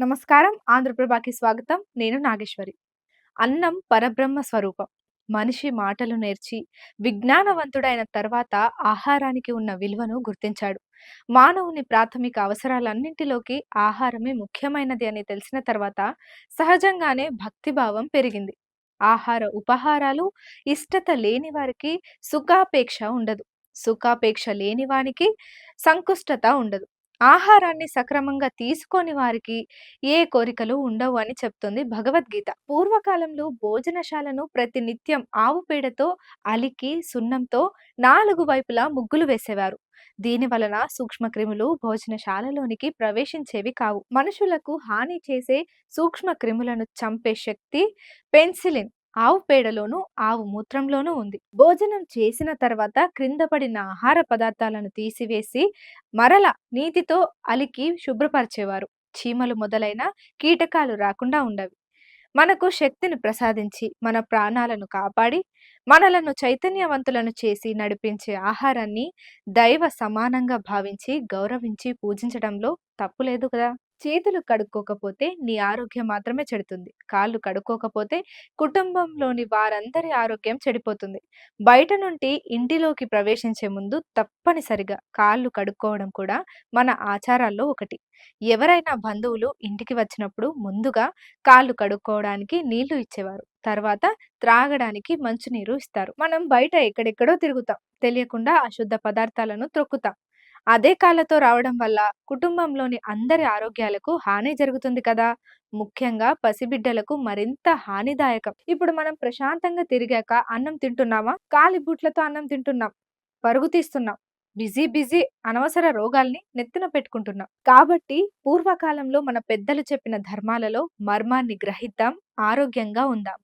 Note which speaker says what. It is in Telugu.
Speaker 1: నమస్కారం. ఆంధ్రప్రభాకి స్వాగతం. నేను నాగేశ్వరి. అన్నం పరబ్రహ్మ స్వరూపం. మనిషి మాటలు నేర్చి విజ్ఞానవంతుడైన తర్వాత ఆహారానికి ఉన్న విలువను గుర్తించాడు. మానవుని ప్రాథమిక అవసరాలన్నింటిలోకి ఆహారమే ముఖ్యమైనది అని తెలిసిన తర్వాత సహజంగానే భక్తిభావం పెరిగింది. ఆహార ఉపహారాలు ఇష్టత లేని వారికి సుఖాపేక్ష ఉండదు. సుఖాపేక్ష లేని వానికి సంకుష్టత ఉండదు. ఆహారాన్ని సక్రమంగా తీసుకోని వారికి ఏ కోరికలు ఉండవు అని చెప్తుంది భగవద్గీత. పూర్వకాలంలో భోజనశాలను ప్రతి నిత్యం ఆవు పేడతో అలికి సున్నంతో నాలుగు వైపులా ముగ్గులు వేసేవారు. దీని వలన సూక్ష్మక్రిములు భోజనశాలలోనికి ప్రవేశించేవి కావు. మనుషులకు హాని చేసే సూక్ష్మ క్రిములను చంపే శక్తి పెన్సిలిన్ ఆవు పేడలోను ఆవు మూత్రంలోనూ ఉంది. భోజనం చేసిన తర్వాత క్రింద పడిన ఆహార పదార్థాలను తీసివేసి మరల నీతితో అలికి శుభ్రపరిచేవారు. చీమలు మొదలైన కీటకాలు రాకుండా ఉండవి. మనకు శక్తిని ప్రసాదించి మన ప్రాణాలను కాపాడి మనలను చైతన్యవంతులను చేసి నడిపించే ఆహారాన్ని దైవ సమానంగా భావించి గౌరవించి పూజించడంలో తప్పులేదు కదా! చేతులు కడుక్కోకపోతే నీ ఆరోగ్యం మాత్రమే చెడుతుంది. కాళ్ళు కడుక్కోకపోతే కుటుంబంలోని వారందరి ఆరోగ్యం చెడిపోతుంది. బయట నుండి ఇంటిలోకి ప్రవేశించే ముందు తప్పనిసరిగా కాళ్ళు కడుక్కోవడం కూడా మన ఆచారాల్లో ఒకటి. ఎవరైనా బంధువులు ఇంటికి వచ్చినప్పుడు ముందుగా కాళ్ళు కడుక్కోవడానికి నీళ్ళు ఇచ్చేవారు. తర్వాత త్రాగడానికి మంచినీరు ఇస్తారు. మనం బయట ఎక్కడెక్కడో తిరుగుతాం. తెలియకుండా అశుద్ధ పదార్థాలను త్రొక్కుతాం. అదే కాళ్ళతో రావడం వల్ల కుటుంబంలోని అందరి ఆరోగ్యాలకు హాని జరుగుతుంది కదా. ముఖ్యంగా పసిబిడ్డలకు మరింత హానిదాయకం. ఇప్పుడు మనం ప్రశాంతంగా తిరిగాక అన్నం తింటున్నామా? కాలి బూట్లతో అన్నం తింటున్నాం. పరుగు తీస్తున్నాం. బిజీ బిజీ అనవసర రోగాల్ని నెత్తిన పెట్టుకుంటున్నాం. కాబట్టి పూర్వకాలంలో మన పెద్దలు చెప్పిన ధర్మాలలో మర్మాన్ని గ్రహిద్దాం ఆరోగ్యంగా ఉందాం.